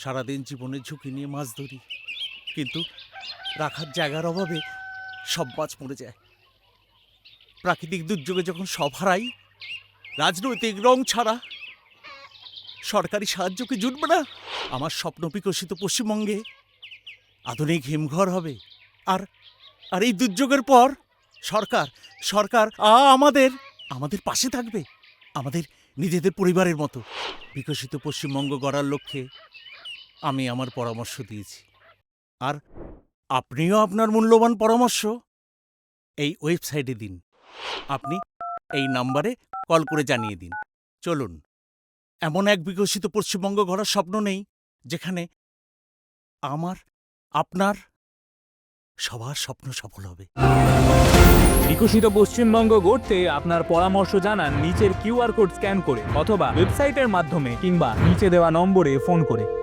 সারাদিন জীবনের ঝুঁকি নিয়ে মাছ ধরি। কিন্তু রাখার জায়গার অভাবে সব মাছ মরে যায়। প্রাকৃতিক দুর্যোগে যখন সব হারাই, রাজনৈতিক রং ছাড়া সরকারি সাহায্য কি জুটবে না? আমার স্বপ্ন বিকশিত পশ্চিমবঙ্গে আধুনিক হিমঘর হবে। আর আর এই দুর্যোগের পর সরকার সরকার আ, আমাদের আমাদের পাশে থাকবে। আমাদের নিজেদের পরিবারের মতো। বিকশিত পশ্চিমবঙ্গ গড়ার লক্ষ্যে আমি আমার পরামর্শ দিয়েছি। আর আপনিও আপনার মূল্যবান পরামর্শ। এই ওয়েবসাইটে দিন। আপনি এই নাম্বারে কল করে জানিয়ে দিন। চলুন। এমন এক বিকশিত পশ্চিমবঙ্গ গড়ার স্বপ্ন নেই, যেখানে আমার, আপনার সবার স্বপ্ন সফল হবে। বিকশিত পশ্চিমবঙ্গ গড়তে আপনার পরামর্শ জানান নিচের কিউআর কোড স্ক্যান করে অথবা ওয়েবসাইটের মাধ্যমে কিংবা নিচে দেওয়া নম্বরে ফোন করে।